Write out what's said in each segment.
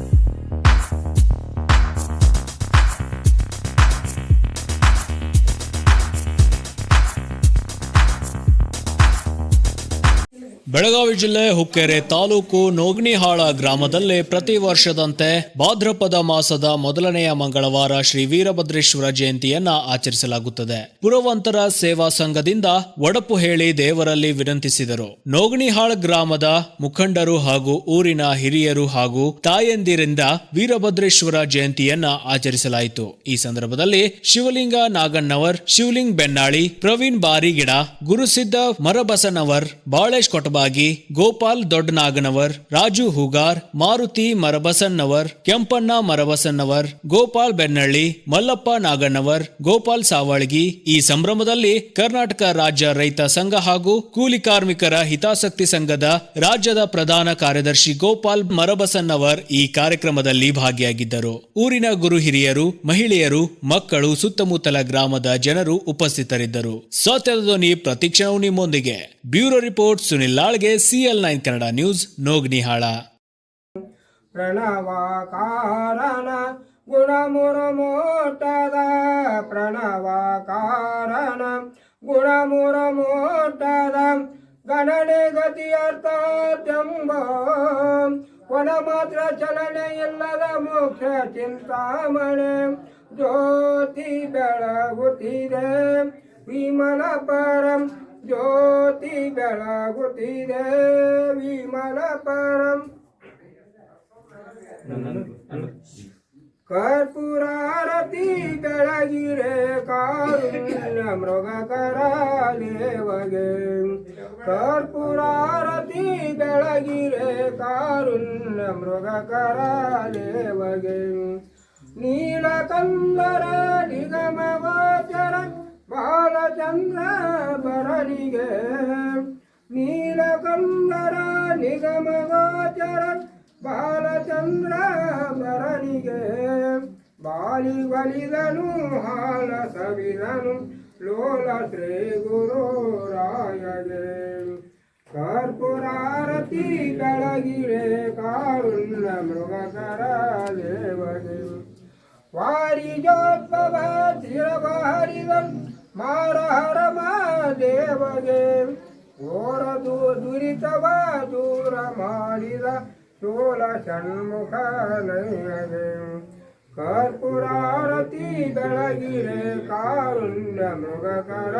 Thank you. Belagavi ಜಿಲ್ಲೆ ಹುಕ್ಕೇರಿ ತಾಲೂಕು ನೋಗ್ನಿಹಾಳ ಗ್ರಾಮದಲ್ಲಿ ಪ್ರತಿ ವರ್ಷದಂತೆ ಭಾದ್ರಪದ ಮಾಸದ ಮೊದಲನೆಯ ಮಂಗಳವಾರ ಶ್ರೀ ವೀರಭದ್ರೇಶ್ವರ ಜಯಂತಿಯನ್ನ ಆಚರಿಸಲಾಗುತ್ತದೆ. ಪುರವಂತರ ಸೇವಾ ಸಂಘದಿಂದ ಒಡಪು ಹೇಳಿ ದೇವರಲ್ಲಿ ವಿನಂತಿಸಿದರು. ನೋಗ್ನಿಹಾಳ ಗ್ರಾಮದ ಮುಖಂಡರು ಹಾಗೂ ಊರಿನ ಹಿರಿಯರು ಹಾಗೂ ತಾಯಂದಿರಿಂದ ವೀರಭದ್ರೇಶ್ವರ ಜಯಂತಿಯನ್ನ ಆಚರಿಸಲಾಯಿತು. ಈ ಸಂದರ್ಭದಲ್ಲಿ ಶಿವಲಿಂಗ ನಾಗಣ್ಣವರ್, ಶಿವಲಿಂಗ್ ಬೆನ್ನಾಳಿ, ಪ್ರವೀಣ್ ಬಾರಿಗಿಡ, ಗುರುಸಿದ್ದ ಮರಬಸನವರ್, ಬಾಳೇಶ್ ಕೊಟಬಾಗಿ ಗೋಪಾಲ್ ದೊಡ್ಡನಾಗನವರ್, ರಾಜು ಹೂಗಾರ್, ಮಾರುತಿ ಮರಬಸನ್ನವರ್, ಕೆಂಪಣ್ಣ ಮರಬಸನ್ನವರ್, ಗೋಪಾಲ್ ಬೆನ್ನಳ್ಳಿ, ಮಲ್ಲಪ್ಪ ನಾಗಣ್ಣವರ್, ಗೋಪಾಲ್ ಸಾವಳ್ಗಿ ಈ ಸಂಭ್ರಮದಲ್ಲಿ ಕರ್ನಾಟಕ ರಾಜ್ಯ ರೈತ ಸಂಘ ಹಾಗೂ ಕೂಲಿ ಕಾರ್ಮಿಕರ ಹಿತಾಸಕ್ತಿ ಸಂಘದ ರಾಜ್ಯದ ಪ್ರಧಾನ ಕಾರ್ಯದರ್ಶಿ ಗೋಪಾಲ್ ಮರಬಸನ್ನವರ್ ಈ ಕಾರ್ಯಕ್ರಮದಲ್ಲಿ ಭಾಗಿಯಾಗಿದ್ದರು. ಊರಿನ ಗುರು ಹಿರಿಯರು, ಮಹಿಳೆಯರು, ಮಕ್ಕಳು ಸುತ್ತಮುತ್ತಲ ಗ್ರಾಮದ ಜನರು ಉಪಸ್ಥಿತರಿದ್ದರು. ಸತ್ಯದ ಧ್ವನಿ ಪ್ರತಿಕ್ಷಣವು ನಿಮ್ಮೊಂದಿಗೆ. ಬ್ಯೂರೋ ರಿಪೋರ್ಟ್ ಸುನಿಲ್ ಲಾಳ್ಗೆ ಸಿಎಲ್ ನೈನ್ ಕನ್ನಡ ನ್ಯೂಸ್ ನೋಗ್ನಿಹಾಳ ಪ್ರಣವಾಕಾರನ ಗುಣಮುರಮೋಟದ ಪ್ರಣವಾಕಾರನ ಗುಣಮುರಮೋಟದ ಗಣನೆ ಗತಿಯರ್ಥಾತ್ಯಂಬ ಕೊನ ಮಾತ್ರ ಚಲನೆ ಇಲ್ಲದ ಮುಖ್ಯ ಚಿಂತಾಮಣೆ, ಜ್ಯೋತಿ ಬೆಳಗುತ್ತಿದೆ, ವಿಮಲ ಪರಂ ಜ್ಯೋತಿ ಬೆಳಗುತ್ತಿದೆ ವಿಮಲ ಪರಂ ಕರ್ಪೂರಾರತಿ ಬೆಳಗಿರೆ ಕಾರುಣ್ಯ ಮೃಗಕರಾಲೇವಗೆ ಕರ್ಪೂರಾರತಿ ಬೆಳಗಿರೆ ಕಾರುಣ್ಯ ಮೃಗಕರಾಲೇವಗೆ ನೀಲಕಂದರ ನಿಗಮ ಗೋಚರ ಬಾಲಚಂದ್ರ ಬರನಿಗೆ ನೀಲಕಂದರ ನಿಗಮ ಗೋಚರ ಬಾಲಚಂದ್ರ ಬರನಿಗೆ ಬಾಲಿ ಬಲಿದನು ಹಾಲ ಸವಿದನು ಲೋಲ ಶ್ರೀ ಗುರು ರಾಯಗೆ ಕರ್ಪೂರಾರತಿ ಬೆಳಗಿರೆ ಕಾರುಣ್ಯ ಮೃಗಕರ ದೇವಗೆ ವಾರಿಜೋದ್ಭವ ತಿರಬಹರಿದನ್ ಮಾರಹರ ದೇವಗೆ ಓರ ದೂ ದುರಿತವ ದೂರ ಮಾಡಿದ ಚೋಲ ಷಣ್ಮುಖ ನೈಯಗೆ ಕರ್ಪೂರಾರತಿ ಬೆಳಗಿರೆ ಕಾರುಣ್ಯ ಮೃಗಕರ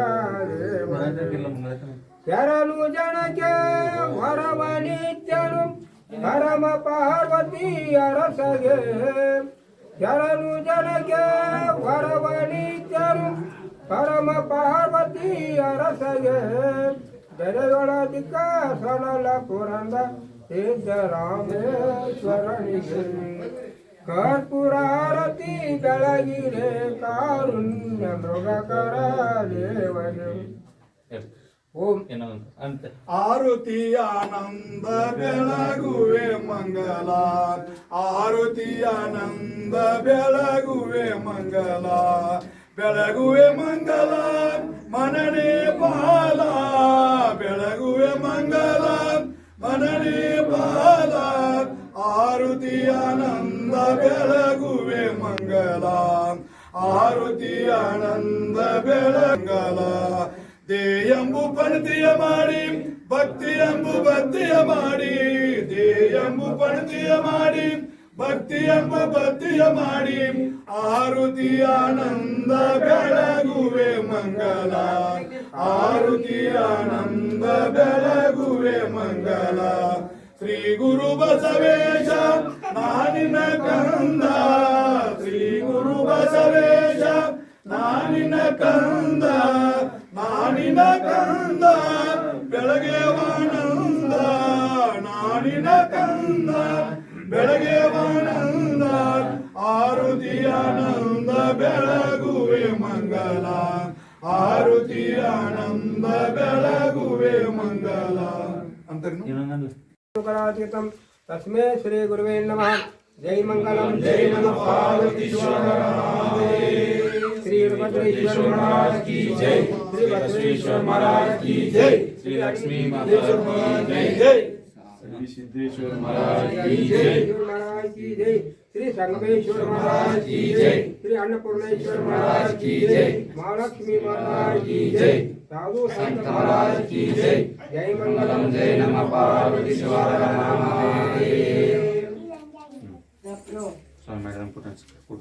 ದೇವಗೆ ಶರಣು ಜನಕ್ಕೆ ವರವ ನಿತ್ಯನು ಪರಮ ಪಾರ್ವತಿ ಅರಸಗೆ ಶರಣು ಜನಕ್ಕೆ ವರವ ನಿತ್ಯನು ಪರಮ ಪಾರ್ವತಿ ಅರಸಗೆ ಬೆಳೆಯೊಳದಿಕ್ಕ ಸೊಳಲ ಪುರಂದ ಸಿದ್ದರಾಮೇಶ್ವರನಿಗೆ ಕರ್ಪೂರಾರತಿ ಬೆಳಗಿರೆ ಕಾರುಣ್ಯ ಮೃಗಕರ ದೇವಗೆ ಓಂ ಏನೋ ಅಂತ ಆರುತಿ ಆನಂದ ಬೆಳಗುವೆ ಮಂಗಲ ಆರುತಿ ಆನಂದ ಬೆಳಗುವೆ ಮಂಗಲ ಬೆಳಗುವೆ ಮಂಗಲ, ಮನನೇ ಬಾಲ ಬೆಳಗುವೆ ಮಂಗಲ, ಮನನೇ ಬಾಲ ಆರುತಿ ಆನಂದ, ಬೆಳಗುವೆ ಮಂಗಲ. ಆರುತಿ ಆನಂದ, ಬೆಳಗಲ. ದೇಯಂಬು ಪಣತಿಯ ಮಾಡಿ ಭಕ್ತಿ ಎಂಬು ಭಕ್ತಿಯ ಮಾಡಿ. ದೇಯಂಬು ಪಣತಿಯ ಮಾಡಿ ಭಕ್ತಿ ಎಂಬ ಭಕ್ತಿಯ ಮಾಡಿ ಆರುತಿ ಆನಂದ ಬೆಳಗುವೆ ಮಂಗಲ. ಆರುತಿ ಆನಂದ ಬೆಳಗುವೆ ಮಂಗಲ. ಶ್ರೀ ಗುರು ಬಸವೇಶ ನಾನಿನ ಕಂದ. ಶ್ರೀ ಗುರು ಬಸವೇಶ ನಾನಿನ ಕಂದ. ನಾನಿನ ಕಂದ, ಬೆಳಗ್ಗೆ ಆನಂದ. ನಾನಿನ ಕಂದ. साधितं तस्मै श्रीगुरुवे नमः जय मङ्गलं जय नमः श्रीभद्रेश्वर महाराज की जय श्री भद्रेश्वर महाराज की जय श्री लक्ष्मी माता की जय श्री सिद्धेश्वर महाराज की जय महाराज की जय श्री संगमेश्वर महाराज की जय श्री अन्नपूर्णेश्वर महाराज की जय महालक्ष्मी महाराज की जय साधु संत महाराज की जय जय मंगलम जय नम पार्वती मैडम को कुछ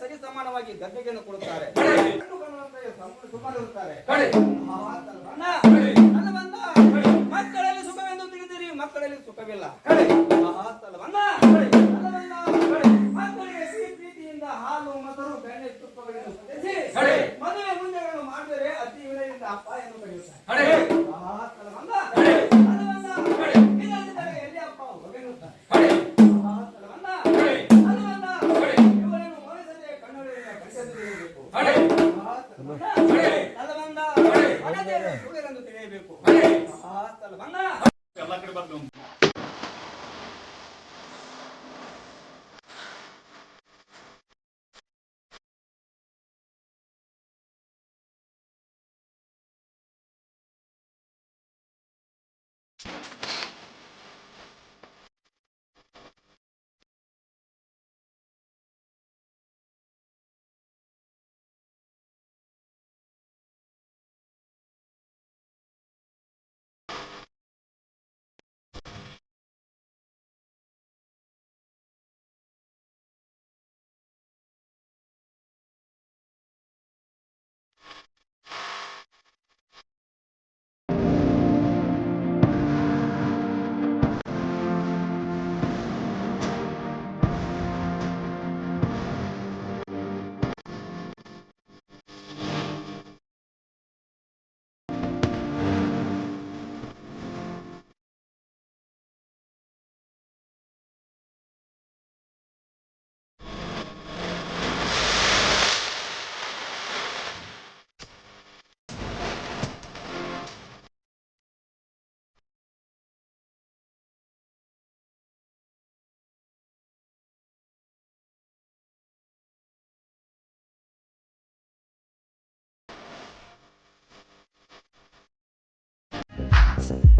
ಸರಿ ಸಮಾನವಾಗಿ ಗದ್ದಿಗೆಯನ್ನು ಕೊಡುತ್ತಾರೆ. ಮಕ್ಕಳಲ್ಲಿ ಸುಖವೆಂದು ತಿಳಿದಿರಿ. ಮಕ್ಕಳಲ್ಲಿ ಸುಖವಿಲ್ಲ. listen.